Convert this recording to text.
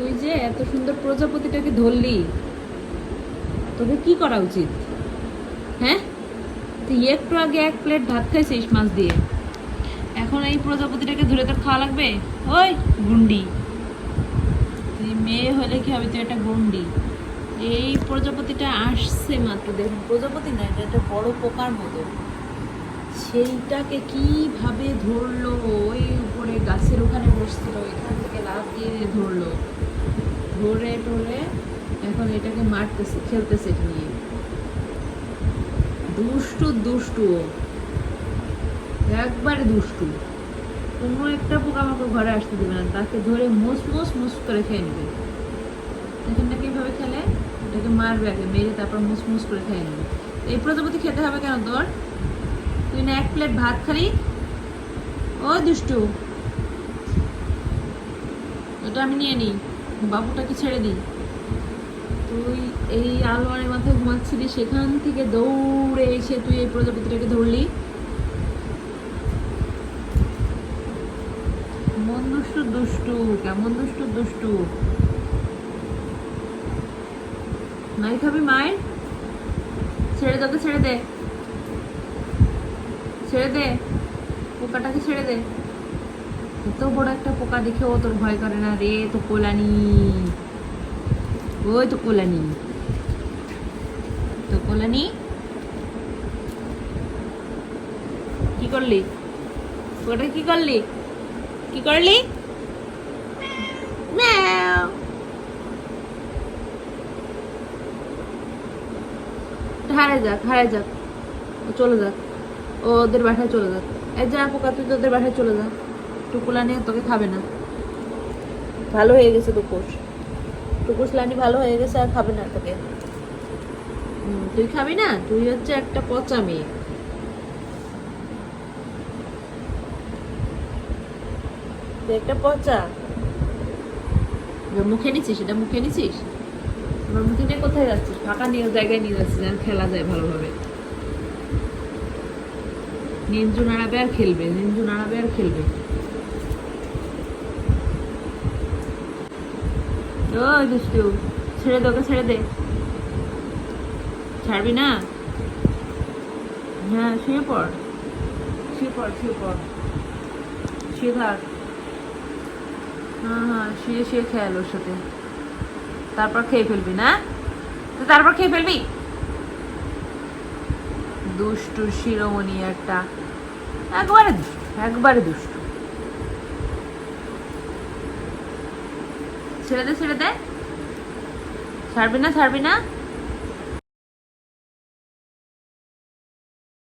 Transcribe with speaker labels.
Speaker 1: তুই যে এত সুন্দর প্রজাপতিটাকে ধরলি, তোকে কি করা উচিত? হ্যাঁ? তুই একটু আগে এক প্লেট ভাত খাইছিস মাছ দিয়ে। এখন এই প্রজাপতিটাকে ধরে তোর খাওয়া লাগবে? ওই গুন্ডি। তুই মেয়ে হলে কি হবে? তুই একটা গুন্ডি। এই প্রজাপতিটা আসছে মাত্র। দেখুন, প্রজাপতি না এটা একটা বড় পোকার মতো। সেইটাকে কীভাবে ধরলো? ওই উপরে গাছের ওখানে বসছিল এখান থেকে দিয়ে দিয়ে ধরলো। ধরে টরে এখন এটাকে মারতেছে, খেলতেছে এটা নিয়ে। দুষ্টু দুষ্টু। একবারে দুষ্টু। কোনো একটা পোকামাকড় ঘরে আসতে দেবে না, তাকে ধরে মুস মুস মুস করে খেয়ে নেবে। দেখেন না কীভাবে খেলে? এটাকে মারবে আগে, মেরে তারপর মুস মুস করে খেয়ে নেবে। এই প্রজাপতি খেতে হবে কেন তোর? তুই না এক প্লেট ভাত খালি? ও দুষ্টু। এটা আমি নিয়ে নিই। বাবুটাকে ছেড়ে দিই। তুই এই আলোয়ারের মাথায় ঘুমাচ্ছিলি, সেখান থেকে দৌড়ে এসে তুই এই প্রজাপতিটাকে ধরলি। কেমন দুষ্টু দুষ্টু, কেমন দুষ্টু দুষ্টু। নাই খাবি মায়ের? ছেড়ে দে ছেড়ে দে। ছেড়ে দে, পোকাটাকে ছেড়ে দে। এত বড় একটা পোকা দেখে ও তোর ভয় করে না রে তো কোলানি ওই তো কোলানি তো কোলানি কি করলি? ওটা কি করলি? কি করলি। হারে যাক হারে যাক। চলে যাক। ওদের বাসায় চলে যাক। এই যা পোকা, তুই তোদের বাসায় চলে যা। টুকুলা নিয়ে তোকে খাবে না। ভালো হয়ে গেছে টুকুস টুকুস লানি ভালো হয়ে গেছে আর খাবে না তোকে। তুই খাবি না? তুই হচ্ছে একটা পচা মেয়ে। তুই একটা পচা। মুখে নিছিস? এটা মুখে নিছিস? আমার মুখে নিয়ে কোথায় যাচ্ছিস? ফাঁকা নিয়ে জায়গায় নিয়ে যাচ্ছিস আর খেলা যায় ভালোভাবে। নিঞ্জু নাড়াবে আর খেলবে নিঞ্জু নাড়াবে আর খেলবে। ছেড়ে দে, ওকে ছেড়ে দে। ছাড়বি না? হ্যাঁ শুয়ে পড়। শুয়ে পড় শুয়ে পড়। শুয়ে থাক। হ্যাঁ হ্যাঁ শুয়ে শুয়ে খেয়াল ওর সাথে। তারপর খেয়ে ফেলবি, না? তো তারপর খেয়ে ফেলবি? দুষ্টু, শিরোমণি একটা। একবারে দুষ্টু একবারে দুষ্টু। ছেড়ে দে ছেড়ে দে। ছাড়বি না ছাড়বি না।